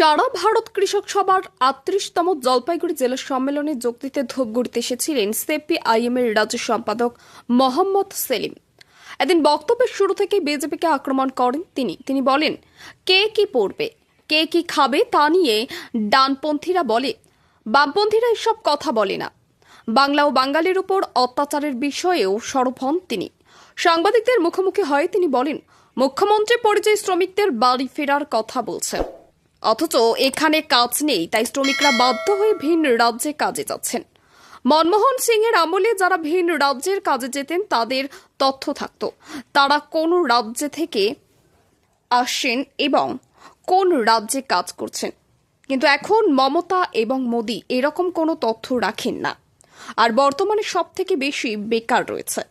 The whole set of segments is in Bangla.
সারা ভারত কৃষক সভার আটত্রিশতম জলপাইগুড়ি জেলা সম্মেলনে যোগ দিতে ধূপগুড়িতে এসেছিলেন সেপি আইএমের রাজ্য সম্পাদক মোহাম্মদ সেলিম। এদিন বক্তব্যের শুরু থেকে বিজেপিকে আক্রমণ করেন তিনি। তিনি বলেন, কে কি পড়বে, কে কি খাবে তা নিয়ে ডানপন্থীরা বলে, বামপন্থীরা এসব কথা বলে না। বাংলা ও বাঙালির উপর অত্যাচারের বিষয়েও সরব হন তিনি। সাংবাদিকদের মুখোমুখি হয়ে তিনি বলেন, মুখ্যমন্ত্রী পরিযায়ী শ্রমিকদের বাড়ি ফেরার কথা বলছেন। অথচ এখানে কাজ নেই, তাই শ্রমিকরা বাধ্য হয়ে ভিন রাজ্যে কাজে যাচ্ছেন। মনমোহন সিংয়ের আমলে যারা ভিন রাজ্যের কাজে যেতেন, তাদের তথ্য থাকত। তারা কোন রাজ্যে থেকে আসছেন এবং কোন রাজ্যে কাজ করছেন। কিন্তু এখন মমতা এবং মোদি এরকম কোনো তথ্য রাখেন না। আর বর্তমানে সব থেকে বেশি বেকার রয়েছে।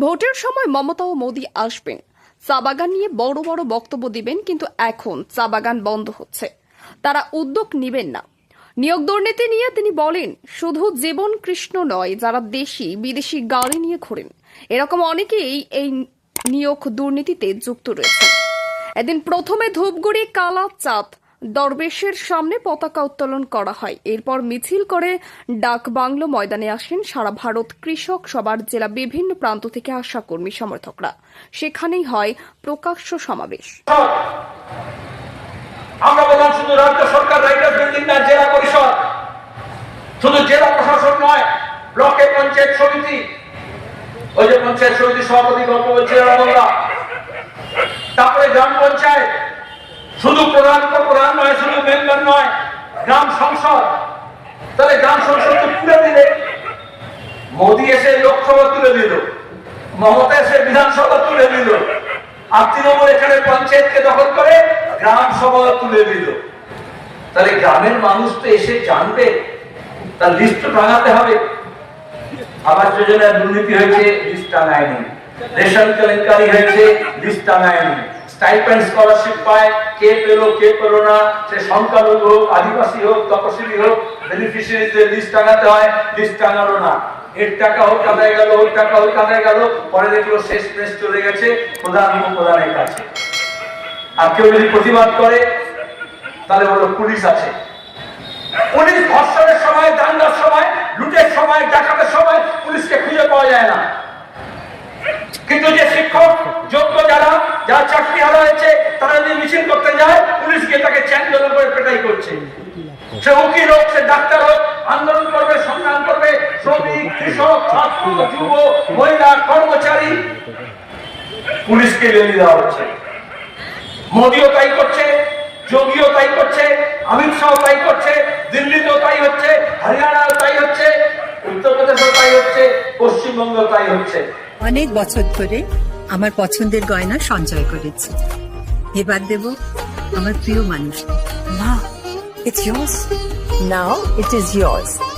ভোটের সময় মমতা ও মোদি আসবেন। চা বাগান নিয়ে বড় বড় বক্তব্য দিবেন, কিন্তু এখন চা বাগান বন্ধ হচ্ছে। তারা উদ্যোগ নেবেন না। নিয়োগ দুর্নীতি নিয়ে তিনি বলেন, শুধু জীবন কৃষ্ণ নয়, যারা দেশি, বিদেশি গাড়ি নিয়ে ঘোরেন। এরকম অনেকেই এই নিয়োগ দুর্নীতিতে যুক্ত রয়েছে এদিন প্রথমে ধূপগুড়ি কালা চাঁদ দরবেশের সামনে পতাকা উত্তোলন করা হয়। এরপর মিছিল করে ডাক বাংলো ময়দানে আসেন সারা ভারত কৃষক সবার জেলা বিভিন্ন প্রান্ত থেকে আসা কর্মী সমর্থকরা। সেখানেই হয় প্রকাশ্য সমাবেশ। আমরা বললাম, শুধু রাজ্য সরকার রাইটার্স বিল্ডিং না জেলা পরিষদ। শুধু জেলা প্রশাসন নয়, ব্লকে পঞ্চায়েত সমিতি। ওই যে পঞ্চায়েত সমিতি সভাপতি গল্প বলছিলেন রমনদা তারপরে গ্রাম পঞ্চায়েত। শুধু প্রধান তো প্রধান নয়, শুধু মেম্বার নয়, গ্রাম সংসদ। তাহলে গ্রাম সংসদ তুলে দিলে। মোদি এসে লোকসভা তুলে দিল, মমতা এসে বিধানসভা তুলে দিল, আর তৃণমূল এখানে পঞ্চায়েতকে দখল করে গ্রাম সভা তুলে দিল। তাহলে গ্রামের মানুষ তো এসে জানবে, তার লিস্ট টাঙাতে হবে। আবাস যোজনায় দুর্নীতি হয়েছে, লিস্ট টাঙায়নি রেশন কেলেঙ্কারি হয়েছে, লিস্ট টাঙায়নি স্টাইপেন্ড স্কলারশিপ পায়, কে পেল কে পেল না, সে সংখ্যালঘু হোক, আদিবাসী হোক, তপশিলি হোক বেনিফিশিয়ারিদের লিস্ট টাঙাতে হয় লিস্ট টাঙালো না। এর টাকা হোক কাদায় গেল, ওর টাকা হোক কাদায় গেল, পরে দেখল শেষ মেশ চলে গেছে, প্রধান উপপ্রধানের কাছে। আর কেউ যদি প্রতিবাদ করে, তাহলে বলো পুলিশ আছে। পুলিশ ধর্ষণের সময়, দাঙ্গার সময়, লুটের সময়, ডাকাতের সময় পুলিশকে খুঁজে পাওয়া যায় না কিন্তু যে শিক্ষক যোগ্য যারা যারা চাকরি হারা হয়েছে তারা যদি মিছিল করতে যায় পুলিশ গিয়ে তাকে চ্যান্ডেল করে পেটাই করছে সে উকিল হোক সে ডাক্তার হোক আন্দোলন করবে সংগ্রাম করবে শ্রমিক অনেক বছর ধরে আমার পছন্দের গয়না সঞ্চয় করেছি। এবার দেব আমার প্রিয় মানুষ। মা it's yours. Now it is yours.